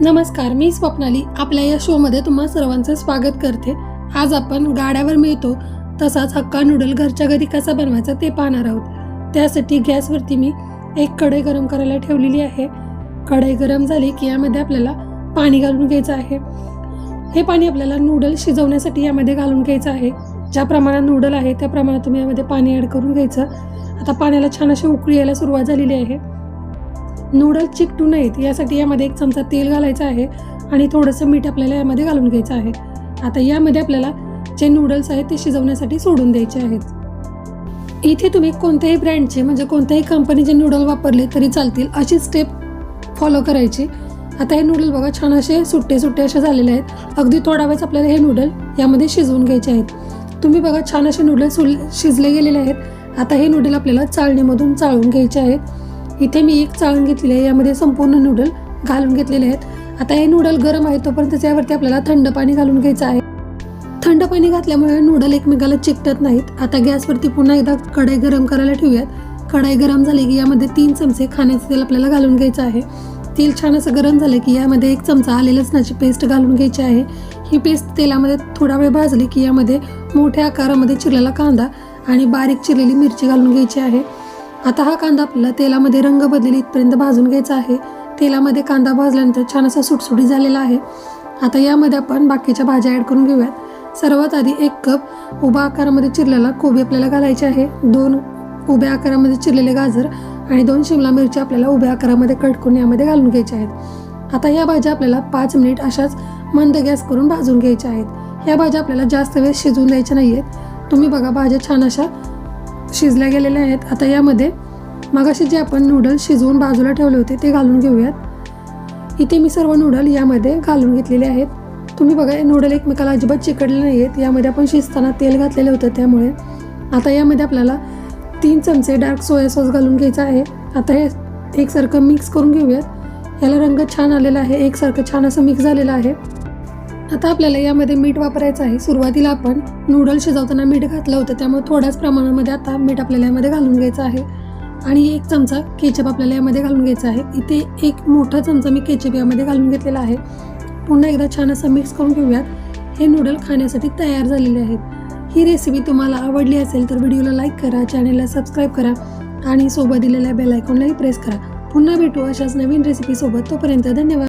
नमस्कार मी स्वप्नाली. आपल्या या शोमध्ये तुम्हा सर्वांचं स्वागत करते. आज आपण गाड्यावर मिळतो तसाच हक्का नूडल घरच्या घरी कसा बनवायचा ते पाहणार आहोत. त्यासाठी गॅसवरती मी एक कढई गरम करायला ठेवलेली आहे. कढई गरम झाली की यामध्ये आपल्याला पाणी घालून घ्यायचं आहे. हे पाणी आपल्याला नूडल शिजवण्यासाठी यामध्ये घालून घ्यायचं आहे. ज्या प्रमाणात नूडल आहे त्या प्रमाणात तुम्ही यामध्ये पाणी ॲड करून घ्यायचं. आता पाण्याला छान अशी उकळी यायला सुरुवात झालेली आहे. नूडल्स चिकटू नयेत यासाठी यामध्ये एक चमचा तेल घालायचं आहे आणि थोडंसं मीठ आपल्याला यामध्ये घालून घ्यायचं आहे. आता यामध्ये आपल्याला जे नूडल्स आहेत ते शिजवण्यासाठी सोडून द्यायचे आहेत. इथे तुम्ही कोणत्याही ब्रँडचे म्हणजे कोणत्याही कंपनीचे नूडल वापरले तरी चालतील अशी स्टेप फॉलो करायची. आता हे नूडल बघा छान असे सुट्टे सुट्टे असे झालेले आहेत. अगदी थोडा वेळेस आपल्याला हे नूडल यामध्ये शिजवून घ्यायचे आहेत. तुम्ही बघा छान असे नूडल सुल शिजले गेलेले आहेत. आता हे नूडल आपल्याला चाळणीमधून चाळून घ्यायचे आहेत. इथे मी एक चाळून घेतलेली आहे. यामध्ये संपूर्ण नूडल घालून घेतलेले आहेत. आता हे नूडल गरम आहे तोपर्यंत त्याच्यावरती आपल्याला थंड पाणी घालून घ्यायचं आहे. थंड पाणी घातल्यामुळे नूडल एकमेकाला चिकटत नाहीत. आता गॅसवरती पुन्हा एकदा कढाई गरम करायला ठेवूयात. कढाई गरम झाली की यामध्ये तीन चमचे खाण्याचं तेल आपल्याला घालून घ्यायचं आहे. तेल छान असं गरम झालं की यामध्ये एक चमचा आले लसणाची पेस्ट घालून घ्यायची आहे. ही पेस्ट तेलामध्ये थोडा वेळ भाजली की यामध्ये मोठ्या आकारामध्ये चिरलेला कांदा आणि बारीक चिरलेली मिरची घालून घ्यायची आहे. आता हा कांदा आपल्याला तेलामध्ये रंग बदलेल इथपर्यंत भाजून घ्यायचा आहे. तेलामध्ये कांदा भाजल्यानंतर छान असा सुटसुटी झालेला आहे. आता यामध्ये आपण बाकीच्या भाज्या ॲड करून घेऊयात. सर्वात आधी एक कप उभा आकारामध्ये चिरलेला कोबी आपल्याला घालायचे आहे. दोन उभ्या आकारामध्ये चिरलेले गाजर आणि दोन शिमला मिरची आपल्याला उभ्या आकारामध्ये कट करून यामध्ये घालून घ्यायच्या आहेत. आता या भाज्या आपल्याला पाच मिनिट अशाच मंद गॅस करून भाजून घ्यायच्या आहेत. या भाज्या आपल्याला जास्त वेळ शिजवून द्यायच्या नाही आहेत तुम्ही बघा भाज्या छान अशा शिजल्या गेलेल्या आहेत. आता यामध्ये मगाशी जे आपण नूडल्स शिजवून बाजूला ठेवले होते ते घालून घेऊयात. इथे मी सर्व नूडल यामध्ये घालून घेतलेले आहेत. तुम्ही बघा नूडल एकमेकाला अजिबात चिकटले नाही आहेत यामध्ये आपण शिजताना तेल घातलेलं होतं त्यामुळे. आता यामध्ये आपल्याला तीन चमचे डार्क सोया सॉस घालून घ्यायचा आहे. आता हे एकसारखं मिक्स करून घेऊयात. याला रंग छान आलेला आहे. एकसारखं छान असं मिक्स झालेलं आहे. आता आपल्याला यामध्ये मीठ वापरायचं आहे. सुरुवातीला आपण नूडल शिजवताना मीठ घातलं होतं. त्यामुळे थोड्याच प्रमाणामध्ये आता मीठ आपल्याला यामध्ये घालून घ्यायचं आहे. आणि एक चमचा केचप आपल्याला यामध्ये घालून घ्यायचा आहे. इथे एक मोठा चमचा मी केचप यामध्ये घालून घेतलेला आहे. पुन्हा एकदा छान असं मिक्स करून घेऊयात. हे नूडल खाण्यासाठी तयार झालेले आहेत. ही रेसिपी तुम्हाला आवडली असेल तर व्हिडिओला लाईक करा चॅनलला सबस्क्राईब करा आणि सोबत दिलेल्या बेल आयकॉनलाही प्रेस करा. पुन्हा भेटू अशाच नवीन रेसिपीसोबत तोपर्यंत धन्यवाद.